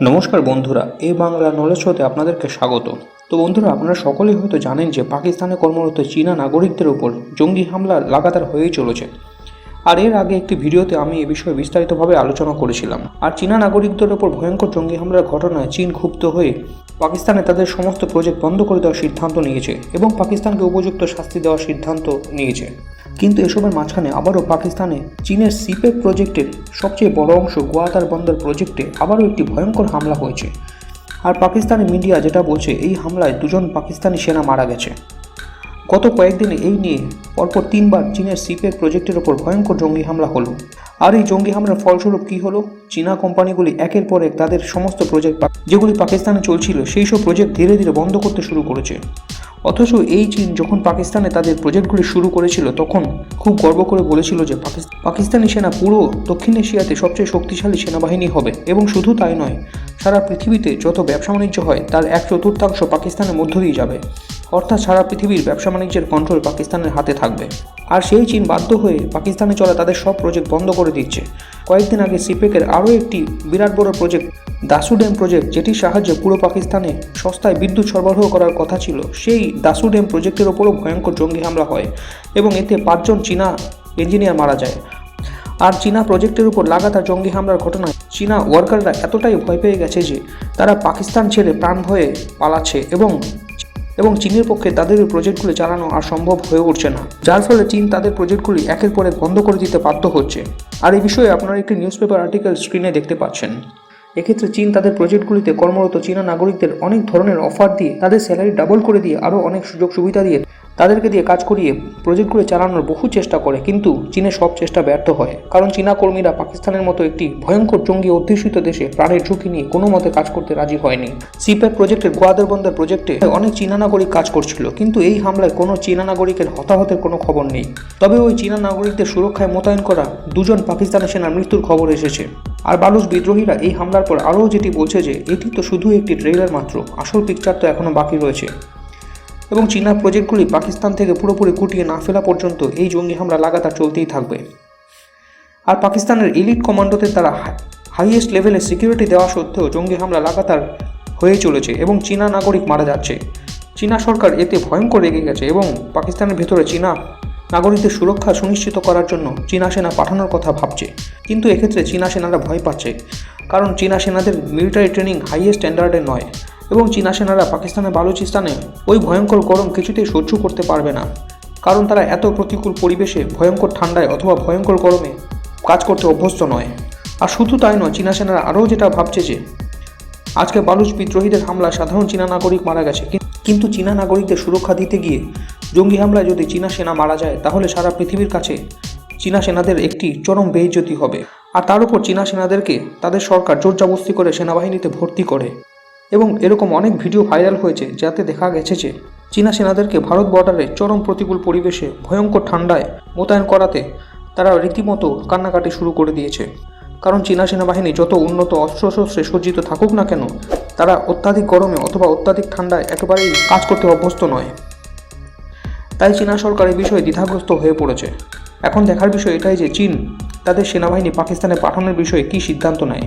নমস্কার বন্ধুরা, এ বাংলা নলেজ শোতে আপনাদেরকে স্বাগত। তো বন্ধুরা, আপনারা সকলেই হয়তো জানেন যে পাকিস্তানে কর্মরত চীনা নাগরিকদের উপর জঙ্গি হামলা লাগাতার হয়েই চলেছে। আর এর আগে একটি ভিডিওতে আমি এ বিষয়ে বিস্তারিতভাবে আলোচনা করেছিলাম। আর চীনা নাগরিকদের উপর ভয়ঙ্কর জঙ্গি হামলার ঘটনায় চীন ক্ষুব্ধ হয়ে পাকিস্তানে তাদের সমস্ত প্রজেক্ট বন্ধ করে দেওয়ার সিদ্ধান্ত নিয়েছে এবং পাকিস্তানকে উপযুক্ত শাস্তি দেওয়ার সিদ্ধান্ত নিয়েছে। কিন্তু এসবের মাঝখানে আবারও পাকিস্তানে চীনের সিপেক প্রজেক্টের সবচেয়ে বড় অংশ গোয়াতার বন্দর প্রজেক্টে আবারও একটি ভয়ঙ্কর হামলা হয়েছে। আর পাকিস্তানি মিডিয়া যেটা বলছে, এই হামলায় দুজন পাকিস্তানি সেনা মারা গেছে। গত কয়েকদিনে এই নিয়ে পরপর তিনবার চীনের সিপেক প্রজেক্টের ওপর ভয়ঙ্কর জঙ্গি হামলা হলো। আর এই জঙ্গি হামলার ফলস্বরূপ কী হলো? চীনা কোম্পানিগুলি একের পর এক তাদের সমস্ত প্রজেক্ট যেগুলি পাকিস্তানে চলছিল, সেই সব প্রজেক্ট ধীরে ধীরে বন্ধ করতে শুরু করেছে। অথচ এই চীন যখন পাকিস্তানে তাদের প্রজেক্টগুলি শুরু করেছিল, তখন খুব গর্ব করে বলেছিল যে পাকিস্তানি সেনা পুরো দক্ষিণ এশিয়াতে সবচেয়ে শক্তিশালী সেনাবাহিনী হবে। এবং শুধু তাই নয়, সারা পৃথিবীতে যত ব্যবসা বাণিজ্য হয়, তার এক চতুর্থাংশ পাকিস্তানের মধ্য দিয়ে যাবে। অর্থাৎ সারা পৃথিবীর ব্যবসা বাণিজ্যের কন্ট্রোল পাকিস্তানের হাতে থাকবে। আর সেই চীন বাধ্য হয়ে পাকিস্তানে চলা তাদের সব প্রজেক্ট বন্ধ করে দিচ্ছে। কয়েকদিন আগে সিপেকের আরও একটি বিরাট বড় প্রজেক্ট দাসু ড্যাম প্রজেক্ট যেটির সাহায্যে পুরো পাকিস্তানে সস্তায় বিদ্যুৎ সরবরাহ করার কথা ছিল, সেই দাসু ড্যাম প্রজেক্টের ওপরও ভয়ঙ্কর জঙ্গি হামলা হয় এবং এতে পাঁচজন চীনা ইঞ্জিনিয়ার মারা যায়। আর চীনা প্রজেক্টের উপর লাগাতার জঙ্গি হামলার ঘটনায় চীনা ওয়ার্কাররা এতটাই ভয় পেয়ে গেছে যে, তারা পাকিস্তান ছেড়ে প্রাণ ভয়ে পালাচ্ছে এবং এবং চীনের পক্ষে তাদের ওই প্রজেক্টগুলি চালানো আর সম্ভব হয়ে উঠছে না। যার ফলে চীন তাদের প্রজেক্টগুলি একের পর বন্ধ করে দিতে বাধ্য হচ্ছে। আর এই বিষয়ে আপনারা একটি নিউজ পেপার আর্টিকেল স্ক্রিনে দেখতে পাচ্ছেন। এক্ষেত্রে চীন তাদের প্রজেক্টগুলিতে কর্মরত চীনা নাগরিকদের অনেক ধরনের অফার দিয়ে তাদের স্যালারি ডাবল করে দিয়ে আরও অনেক সুযোগ সুবিধা দিয়ে তাদেরকে দিয়ে কাজ করিয়ে প্রজেক্টগুলো চালানোর বহু চেষ্টা করে, কিন্তু চীনের সব চেষ্টা ব্যর্থ হয়। কারণ চীনা কর্মীরা পাকিস্তানের মতো একটি ভয়ঙ্কর জঙ্গি অধ্যুষিত দেশে প্রাণের ঝুঁকি নিয়ে কোনো মতে কাজ করতে রাজি হয়নি। সিপ্যাক প্রজেক্টের গোয়াদের বন্দর প্রজেক্টে অনেক চীনা নাগরিক কাজ করছিল, কিন্তু এই হামলায় কোনো চীনা নাগরিকের হতাহতের কোনো খবর নেই। তবে ওই চীনা নাগরিকদের সুরক্ষায় মোতায়েন করা দুজন পাকিস্তানি সেনার মৃত্যুর খবর এসেছে। আর বালুচ বিদ্রোহীরা এই হামলার পর আরও যেটি বলছে যে, এটি তো শুধু একটি ট্রেলার মাত্র, আসল পিকচার তো এখনও বাকি রয়েছে। এবং চীনা প্রজেক্টগুলি পাকিস্তান থেকে পুরোপুরি কুটিয়ে না ফেলা পর্যন্ত এই জঙ্গি হামলা লাগাতার চলতেই থাকবে। আর পাকিস্তানের এলিট কমান্ডোদের তারা হাইয়েস্ট লেভেলে সিকিউরিটি দেওয়া সত্ত্বেও জঙ্গি হামলা লাগাতার হয়ে চলেছে এবং চীনা নাগরিক মারা যাচ্ছে। চীনা সরকার এতে ভয়ঙ্কর রেগে গেছে এবং পাকিস্তানের ভেতরে চীনা নাগরিকদের সুরক্ষা সুনিশ্চিত করার জন্য চীনা সেনা পাঠানোর কথা ভাবছে। কিন্তু এক্ষেত্রে চীনা সেনারা ভয় পাচ্ছে। কারণ চীনা সেনাদের মিলিটারি ট্রেনিং হাইয়েস্ট স্ট্যান্ডার্ডের নয়। এবং চীনা সেনারা পাকিস্তানের বালুচিস্তানে ওই ভয়ঙ্কর গরম কিছুতেই সহ্য করতে পারবে না। কারণ তারা এত প্রতিকূল পরিবেশে ভয়ঙ্কর ঠান্ডায় অথবা ভয়ঙ্কর গরমে কাজ করতে অভ্যস্ত নয়। আর শুধু তাই নয়, চীনা সেনারা আরও যেটা ভাবছে যে, আজকে বালুচ বিদ্রোহীদের হামলা সাধারণ চীনা নাগরিক মারা গেছে। কিন্তু চীনা নাগরিকদের সুরক্ষা দিতে গিয়ে জঙ্গি হামলায় যদি চীনা সেনা মারা যায়, তাহলে সারা পৃথিবীর কাছে চীনা সেনাদের একটি চরম বেইজ্জতি হবে। আর তার উপর চীনা সেনাদেরকে তাদের সরকার জোর জবস্তি করে সেনাবাহিনীতে ভর্তি করে। এবং এরকম অনেক ভিডিও ভাইরাল হয়েছে যাতে দেখা গেছে যে চীনা সেনাদেরকে ভারত বর্ডারে চরম প্রতিকূল পরিবেশে ভয়ঙ্কর ঠান্ডায় মোতায়েন করাতে তারা রীতিমতো কান্নাকাটি শুরু করে দিয়েছে। কারণ চীনা সেনাবাহিনী যত উন্নত, অস্ত্রশস্ত্রে সজ্জিত থাকুক না কেন, তারা অত্যাধিক গরমে অথবা অত্যাধিক ঠান্ডায় একেবারেই কাজ করতে অভ্যস্ত নয়। তাই চীনা সরকার এই বিষয়ে দ্বিধাগ্রস্ত হয়ে পড়েছে। এখন দেখার বিষয় এটাই যে চীন তাদের সেনাবাহিনী পাকিস্তানে পাঠানোর বিষয়ে কী সিদ্ধান্ত নেয়।